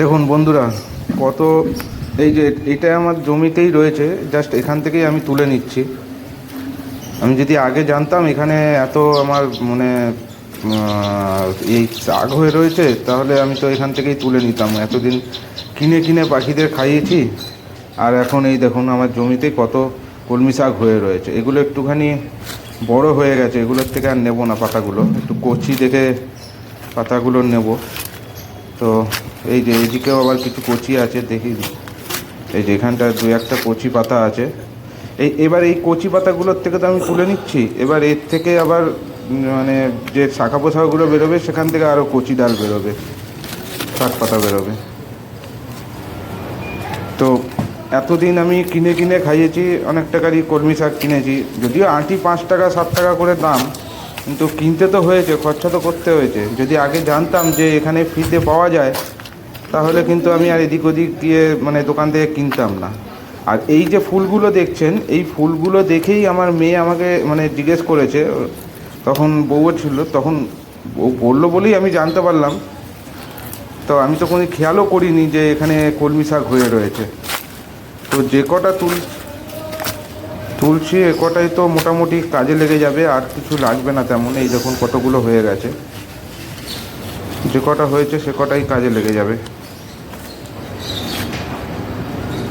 দেখুন বন্ধুরা, কত এই যে এটা আমার জমিতেই রয়েছে জাস্ট এখান থেকেই আমি তুলে নিচ্ছি। আমি যদি আগে জানতাম এখানে এত আমার মানে এই শাক হয়ে রয়েছে, তাহলে আমি তো এখান থেকেই তুলে নিতাম। এতদিন কিনে কিনে পাখিদের খাইয়েছি, আর এখন এই দেখুন আমার জমিতে কত কলমি শাক হয়ে রয়েছে। এগুলো একটুখানি বড় হয়ে গেছে, এগুলোর থেকে আর নেব না পাতাগুলো, একটু কচি দেখে পাতাগুলো নেব। তো এই যে এদিকেও আবার কিছু কচি আছে, দেখি। এই যে এখানটা দু একটা কচি পাতা আছে। এই, এবার এই কচি পাতাগুলোর থেকে তো আমি তুলে নিচ্ছি। এবার এর থেকে আবার মানে যে শাখা পোশাকগুলো বেরোবে, সেখান থেকে আরও কচি ডাল বেরোবে, শাক পাতা বেরোবে। তো এতদিন আমি কিনে কিনে খাইয়েছি, অনেক টাকারই কলমি শাক কিনেছি। যদিও আটি পাঁচ টাকা, সাত টাকা করে দাম, কিন্তু কিনতে তো হয়েছে, খরচা তো করতে হয়েছে। যদি আগে জানতাম যে এখানে ফ্রিতে পাওয়া যায় তাহলে কিন্তু আমি আর এদিক ওদিক গিয়ে মানে দোকান থেকে কিনতাম না। আর এই যে ফুলগুলো দেখছেন, এই ফুলগুলো দেখেই আমার মেয়ে আমাকে মানে জিজ্ঞেস করেছে। তখন বউও ছিল, তখন বউ বলল বলেই আমি জানতে পারলাম। তো আমি তো কোনো খেয়ালও করিনি যে এখানে কলমি শাক হয়ে রয়েছে। তো যে কটা তুল, তুলছি, এ কটাই তো মোটামুটি কাজে লেগে যাবে, আর কিছু লাগবে না তেমন। এই যখন কতগুলো হয়ে গেছে। যে কটা হয়েছে, সে কটাই কাজে লেগে যাবে।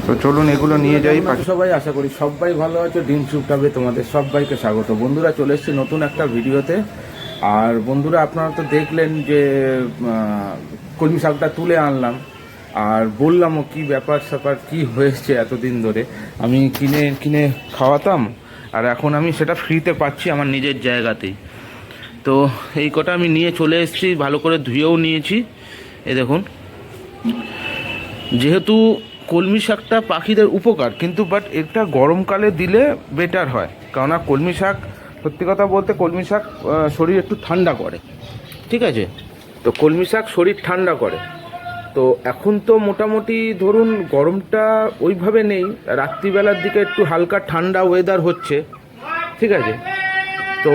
তো চলুন এগুলো নিয়ে যাই। সবাই আশা করি সবাই ভালো আছে। ডিম চুপটাবে তোমাদের সবাইকে স্বাগত। বন্ধুরা চলে এসেছি নতুন একটা ভিডিওতে। আর বন্ধুরা আপনারা তো দেখলেন যে কলমি শাকটা তুলে আনলাম। আর বললামও কি ব্যাপার স্যাপার, কি হয়েছে এতদিন ধরে। আমি কিনে কিনে খাওয়াতাম, আর এখন আমি সেটা ফ্রিতে পাচ্ছি আমার নিজের জায়গাতেই। তো এই কটা আমি নিয়ে চলে এসেছি, ভালো করে ধুয়েও নিয়েছি। এ দেখুন, যেহেতু কলমি শাকটা পাখিদের উপকার, কিন্তু বাট এটা গরমকালে দিলে বেটার হয়। কেননা কলমি শাক, সত্যি কথা বলতে কলমি শাক শরীর একটু ঠান্ডা করে। ঠিক আছে? তো কলমি শাক শরীর ঠান্ডা করে। তো এখন তো মোটামুটি ধরুন গরমটা ওইভাবে নেই, রাত্রিবেলার দিকে একটু হালকা ঠান্ডা ওয়েদার হচ্ছে। ঠিক আছে? তো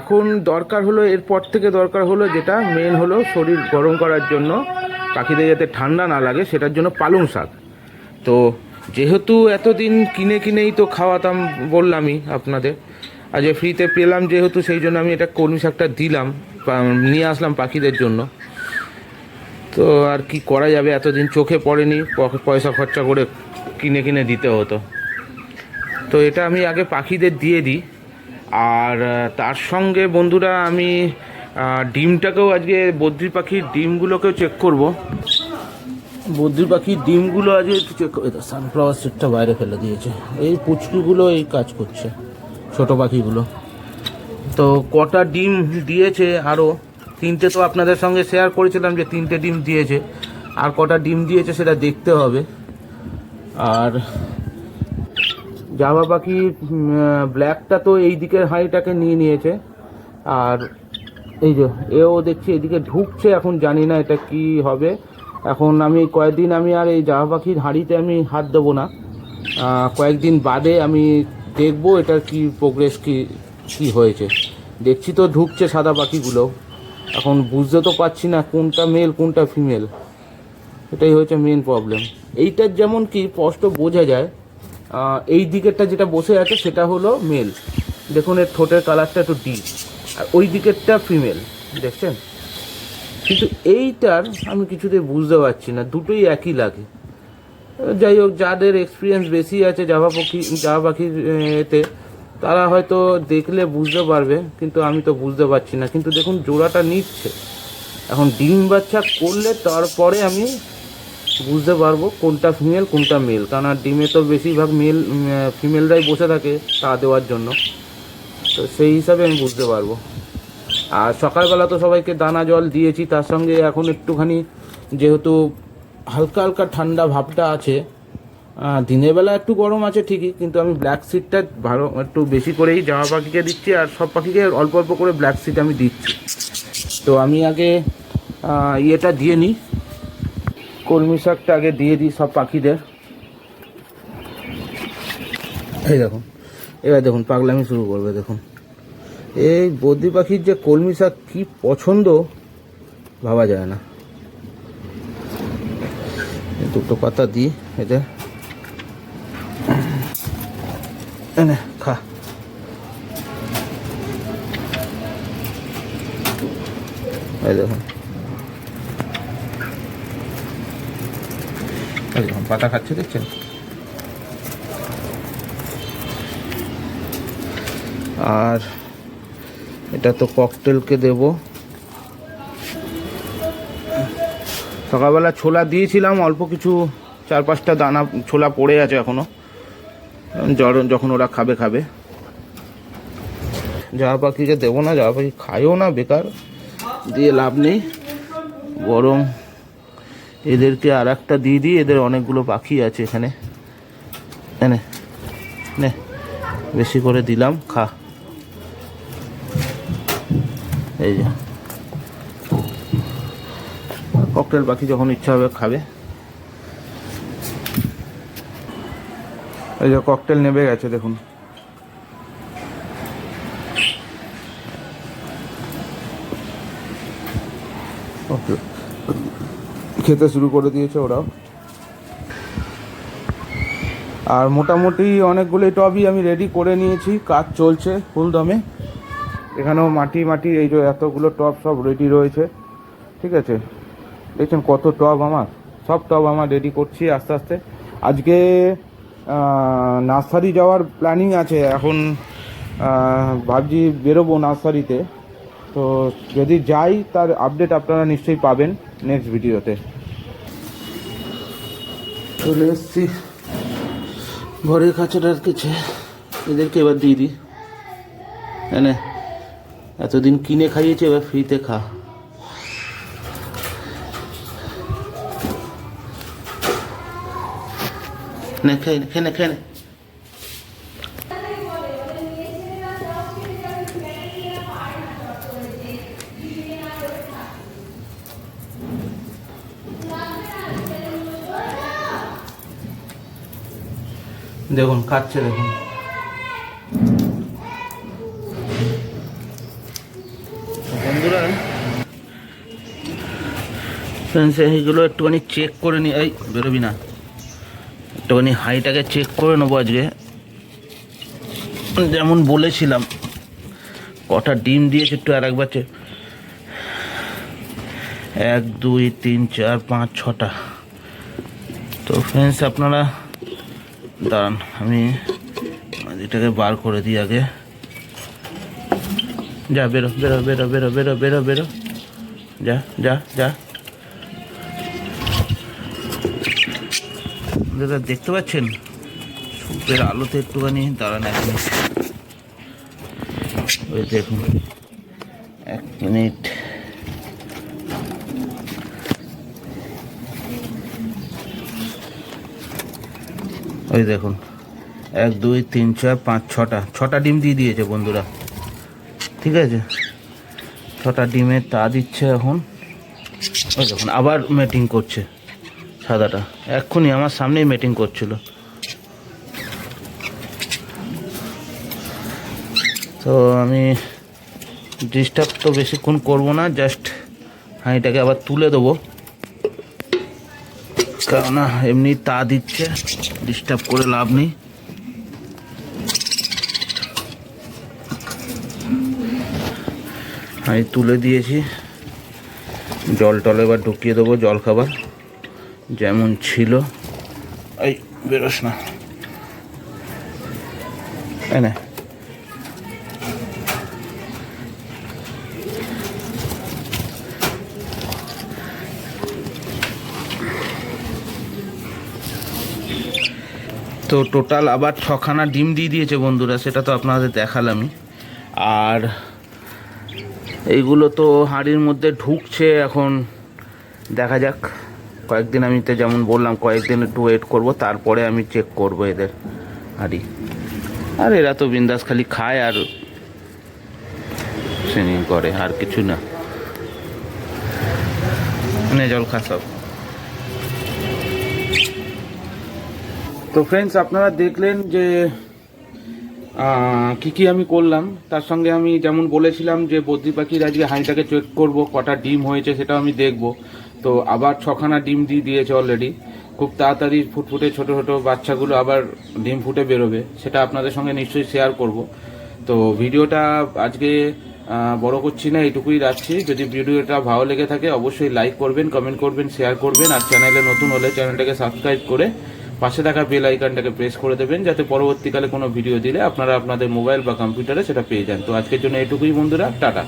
এখন দরকার হলো, এরপর থেকে দরকার হলো যেটা মেন হলো শরীর গরম করার জন্য, পাখিদের যাতে ঠান্ডা না লাগে, সেটার জন্য পালং শাক। তো যেহেতু এতদিন কিনে কিনেই তো খাওয়াতাম বললামই আপনাদের, আর যে ফ্রিতে পেলাম যেহেতু সেই জন্য আমি এটা কলমি শাকটা দিলাম নিয়ে আসলাম পাখিদের জন্য। তো আর কি করা যাবে, এতদিন চোখে পড়েনি পয়সা খরচা করে কিনে কিনে দিতে হতো। তো এটা আমি আগে পাখিদের দিয়ে দিই, আর তার সঙ্গে বন্ধুরা আমি ডিমটাকেও আজকে বদ্রি পাখির ডিমগুলোকেও চেক করব। বদ্রি পাখির ডিমগুলো করে সানফ্লাওয়ার সিটটা বাইরে ফেলে দিয়েছে। এই পুচকুগুলো এই কাজ করছে, ছোট পাখিগুলো। তো কটা ডিম দিয়েছে আরও তিনটে তো আপনাদের সঙ্গে শেয়ার করেছিলাম যে তিনটে ডিম দিয়েছে। আর কটা ডিম দিয়েছে সেটা দেখতে হবে। আর জামা পাখি ব্ল্যাকটা তো এই দিকের হাঁড়িটাকে নিয়ে নিয়েছে। আর এই যে, এও দেখছি এদিকে ঢুকছে, এখন জানি না এটা কি হবে। এখন আমি কয়েকদিন আমি আর এই জামা পাখির হাঁড়িতে আমি হাত দেবো না। কয়েকদিন বাদে আমি দেখব এটার কি প্রোগ্রেস কি কি হয়েছে। দেখছি তো ঢুকছে সাদা পাখিগুলো। এখন বুঝতে তো পারছি না কোনটা মেল কোনটা ফিমেল এটাই হচ্ছে মেন প্রবলেম এইটার যেমন কি স্পষ্ট বোঝা যায় এই দিকেরটা যেটা বসে আছে সেটা হলো মেল দেখুন এর ঠোঁটের কালারটা একটু ডিপ আর ওই দিকেরটা ফিমেল দেখছেন? কিন্তু এইটার আমি কিছুতে বুঝতে পারছি না, দুটোই একই লাগে। যাই হোক, যাদের এক্সপিরিয়েন্স বেশি আছে জাভা পাখি জাভা পাখির এতে তারা হয়তো দেখলে বুঝতে পারবে, কিন্তু আমি তো বুঝতে পারছি না। কিন্তু দেখুন, জোড়াটা নিচ্ছে। এখন ডিম বাচ্চা করলে তারপরে আমি বুঝতে পারব কোনটা ফিমেল কোনটা মেল কারণ আর ডিমে তো বেশিরভাগ মেল ফিমেলরাই বসে থাকে তা দেওয়ার জন্য। তো সেই হিসাবে আমি বুঝতে পারব। আর সকালবেলা তো সবাইকে দানা জল দিয়েছি তার সঙ্গে এখন একটুখানি যেহেতু হালকা হালকা ঠান্ডা ভাবটা আছে দিনের বেলা একটু গরম আছে ঠিকই কিন্তু আমি ব্ল্যাক সিটটা ভালো একটু বেশি করেই জামা পাখিকে দিচ্ছি আর সব পাখিকে অল্প অল্প করে ব্ল্যাক সিট আমি দিচ্ছি। তো আমি আগে ইয়েটা দিয়ে নিই কলমি শাকটা আগে দিয়ে দিই সব পাখিদের। এই দেখুন। এবার দেখুন পাগলামি শুরু করবে দেখুন। এই বদ্রি পাখির যে কলমি শাক কী পছন্দ, ভাবা যায় না। দুটো পাতা দিই এনে খা। দেখুন, পাতা খাচ্ছে, দেখছেন? আর এটা তো ককটেলকে দেব। সকালবেলা ছোলা দিয়েছিলাম, অল্প কিছু, চার পাঁচটা দানা, ছোলা পড়ে আছে এখনও। জ্বর, যখন ওরা খাবে খাবে। জামা পাখিকে দেবো না জামা পাখি খায়ও না, বেকার, দিয়ে লাভ নেই। বরং এদেরকে আর একটা দিয়ে দিই, এদের অনেকগুলো পাখি আছে এখানে। নে, বেশি করে দিলাম, খা। এই যে। ককটেল পাখি যখন ইচ্ছা হবে খাবে। এই যে ককটেল নেবে গেছে, দেখুন। খেতে শুরু করে দিয়েছে ওরাও। আর মোটামুটি অনেকগুলোই টবই আমি রেডি করে নিয়েছি, কাজ চলছে ফুল দমে এখানেও মাটি মাটি, এই যে এতগুলো টব সব রেডি রয়েছে। ঠিক আছে? দেখছেন কত টব আমার? সব টব আমার রেডি করছি আস্তে আস্তে। আজকে নার্সারি যাওয়ার প্ল্যানিং আছে। এখন ভাবছি বেরোবো নার্সারিতে। তো যদি যাই, তার আপডেট আপনারা নিশ্চয়ই পাবেন নেক্সট ভিডিওতে চলে এসছি। ঘরের কাছেটার কিছু। এদেরকে এবার দিয়ে দিই। এনে এতদিন কিনে খাইয়েছে এবার ফ্রিতে খা। নে খেয়ে নে, খেয়ে নে খেয়ে নে। দেখুন খাচ্ছে দেখুন। ফ্রেন্ডস এইগুলো একটুখানি চেক করে নি। এই, বেরোবি না। একটুখানি হাইটাকে চেক করে নেব আজকে। যেমন বলেছিলাম, কটা ডিম দিয়েছে একটু আর একবার এক, দুই, তিন, চার, পাঁচ, ছটা। তো ফ্রেন্ডস আপনারা দাঁড়ান, আমি এটাকে বার করে দিই আগে। যা বেরো বেরো বেরো বেরো বেরো বেরো বেরো। যা যা যা। দাদা, দেখতে পাচ্ছেন? সূর্যের আলোতে একটুখানি দাঁড়ান এক মিনিট। ওই দেখুন, এক মিনিট। ওই দেখুন, এক, দুই, তিন, চার, পাঁচ, ছটা। ছটা ডিম দিয়ে দিয়েছে বন্ধুরা। ঠিক আছে? ছটা ডিমে তা দিচ্ছে এখন। ওই দেখুন, আবার মেটিং করছে। সাদাটা। এক্ষুনি আমার সামনেই মিটিং করছিল। তো আমি ডিস্টার্ব তো বেশিক্ষণ করব না জাস্ট হাঁড়িটাকে আবার তুলে দেবো। কেননা এমনি তা দিচ্ছে ডিস্টার্ব করে লাভ নেই। আমি তুলে দিয়েছি। জল টল এবার ঢুকিয়ে দেবো, জল খাবার। যেমন ছিল। এই, বেরোস না। নে। তো টোটাল আবার ছখানা ডিম দিয়ে দিয়েছে বন্ধুরা, সেটা তো আপনাদের দেখালামই। আর এইগুলো তো হাঁড়ির মধ্যে ঢুকছে, এখন দেখা যাক। কয়েকদিন আমি তো যেমন বললাম, কয়েকদিন একটু ওয়েট করব, তারপরে আমি চেক করব এদের হাঁড়ি। আর এরা তো বিন্দাস খালি খায় আর সিঙ্গিং করে, আর কিছু না। নে জল খা সব। তো ফ্রেন্ডস আপনারা দেখলেন যে কি কি আমি করলাম। তার সঙ্গে আমি যেমন বলেছিলাম যে, বদ্রি পাখির আজকে হাঁড়িটাকে চেক করব, কটা ডিম হয়েছে সেটাও আমি দেখব। তো আবার ছখানা ডিম দিয়ে দিয়েছে অলরেডি খুব তাড়াতাড়ি ফুটফুটে ছোট ছোট বাচ্চাগুলো আবার ডিম ফুটে বেরোবে, সেটা আপনাদের সঙ্গে নিশ্চয়ই শেয়ার করব। তো ভিডিওটা আজকে বড় করছি না, এইটুকুই রাখছি। যদি ভিডিওটা ভালো লেগে থাকে অবশ্যই লাইক করবেন কমেন্ট করবেন শেয়ার করবেন, আর চ্যানেলে নতুন হলে চ্যানেলটাকে সাবস্ক্রাইব করে পাশে থাকা বেল আইকনটাকে প্রেস করে দেবেন, যাতে পরবর্তীকালে কোনো ভিডিও দিলে আপনারা আপনাদের মোবাইল বা কম্পিউটারে সেটা পেয়ে যান। তো আজকের জন্য এটুকুই বন্ধুরা, টাটা।